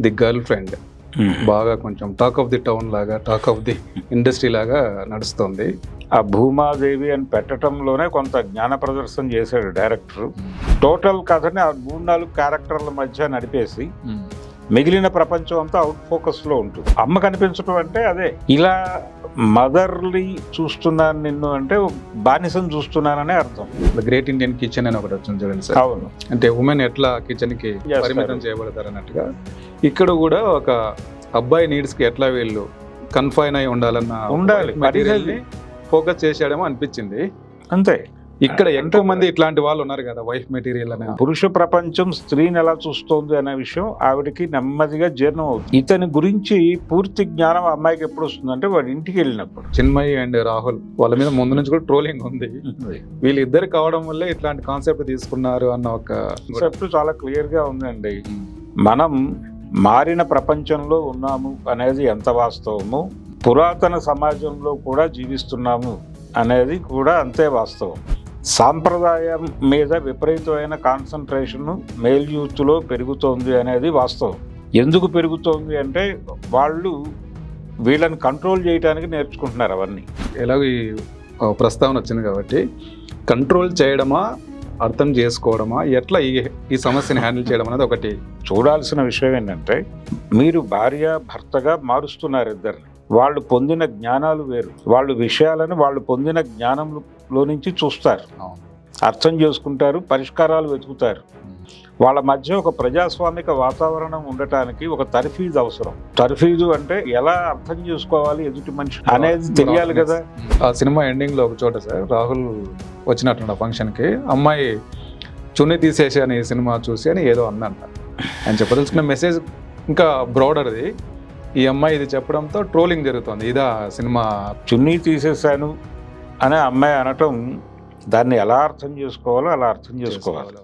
The girl friend. బాగా కొంచెం talk of the town లాగా టాక్ ఆఫ్ ది ఇండస్ట్రీ లాగా నడుస్తుంది. ఆ భూమాదేవి అని పెట్టడంలోనే కొంత జ్ఞాన ప్రదర్శన చేశాడు డైరెక్టర్. టోటల్ కథని ఆ మూడు నాలుగు క్యారెక్టర్ల మధ్య నడిపేసి మిగిలిన ప్రపంచం అంతా అవుట్ ఫోకస్లో ఉంటుంది. అమ్మ కనిపించడం అంటే అదే. ఇలా మదర్లీ చూస్తున్నాను నిన్ను అంటే బానిసను చూస్తున్నాననే అర్థం. ద గ్రేట్ ఇండియన్ కిచెన్ అని ఒకటి వచ్చింది చూడండి సార్. అవును. అంటే ఉమెన్ ఎట్లా కిచెన్కి Yes, పరిమితం. చేయబడతారు అన్నట్టుగా. ఇక్కడ కూడా ఒక అబ్బాయి నీడ్స్కి ఎట్లా వీళ్ళు కన్ఫైన్ అయి ఉండాలన్న ఉండాలి. మెటీరియల్ని ఫోకస్ చేశాడేమో అనిపించింది. అంతే. ఇక్కడ ఎంతో మంది ఇట్లాంటి వాళ్ళు ఉన్నారు కదా వైఫ్ మెటీరియల్ అనే పురుష ప్రపంచం స్త్రీని ఎలా చూస్తోంది అనే విషయం ఆవిడకి నెమ్మదిగా జీర్ణం అవుతుంది. ఇతని గురించి పూర్తి జ్ఞానం అమ్మాయికి ఎప్పుడు వస్తుందంటే వాడి ఇంటికి వెళ్ళినప్పుడు. చిన్మయి అండ్ రాహుల్ వాళ్ళ మీద ముందు నుంచి కూడా ట్రోలింగ్ ఉంది. వీళ్ళిద్దరు కావడం వల్లే ఇట్లాంటి కాన్సెప్ట్ తీసుకున్నారు అన్న ఒక కాన్సెప్ట్ చాలా క్లియర్గా ఉందండి. మనం మారిన ప్రపంచంలో ఉన్నాము అనేది ఎంత వాస్తవము? పురాతన సమాజంలో కూడా జీవిస్తున్నాము అనేది కూడా అంతే వాస్తవం. సాంప్రదాయం మీద విపరీతమైన కాన్సన్ట్రేషన్ మేల్ యూత్లో పెరుగుతోంది అనేది వాస్తవం. ఎందుకు పెరుగుతోంది అంటే వాళ్ళు వీళ్ళని కంట్రోల్ చేయడానికి నేర్చుకుంటున్నారు అవన్నీ. ఎలాగో ఈ ప్రస్తావన వచ్చింది కాబట్టి కంట్రోల్ చేయడమా అర్థం చేసుకోవడమా? ఎట్లా ఈ ఈ సమస్యని హ్యాండిల్ చేయడం అనేది ఒకటి? చూడాల్సిన విషయం ఏంటంటే మీరు భార్య భర్తగా మారుస్తున్నారు ఇద్దరిని. వాళ్ళు పొందిన జ్ఞానాలు వేరు. వాళ్ళు విషయాలను వాళ్ళు పొందిన జ్ఞానంలో నుంచి చూస్తారు. అర్థం చేసుకుంటారు పరిష్కారాలు వెతుకుతారు. వాళ్ళ మధ్య ఒక ప్రజాస్వామిక వాతావరణం ఉండటానికి ఒక తర్ఫీదు అవసరం. తర్ఫీదు అంటే ఎలా అర్థం చేసుకోవాలి ఎదుటి మనిషి అనేది తెలియాలి కదా. ఆ సినిమా ఎండింగ్లో ఒక చోట సార్ రాహుల్ వచ్చినట్టు ఫంక్షన్కి అమ్మాయి చున్ని తీసేసి అని ఈ సినిమా చూసి అని ఏదో అందంట అని చెప్పదలుచుకున్న మెసేజ్ ఇంకా బ్రాడర్ది. ఈ అమ్మాయి ఇది చెప్పడంతో ట్రోలింగ్ జరుగుతుంది. ఇదా సినిమా. చున్నీ తీసేశాను అనే అమ్మాయి అనటం దాన్ని ఎలా అర్థం చేసుకోవాలో అలా అర్థం చేసుకోవాలి.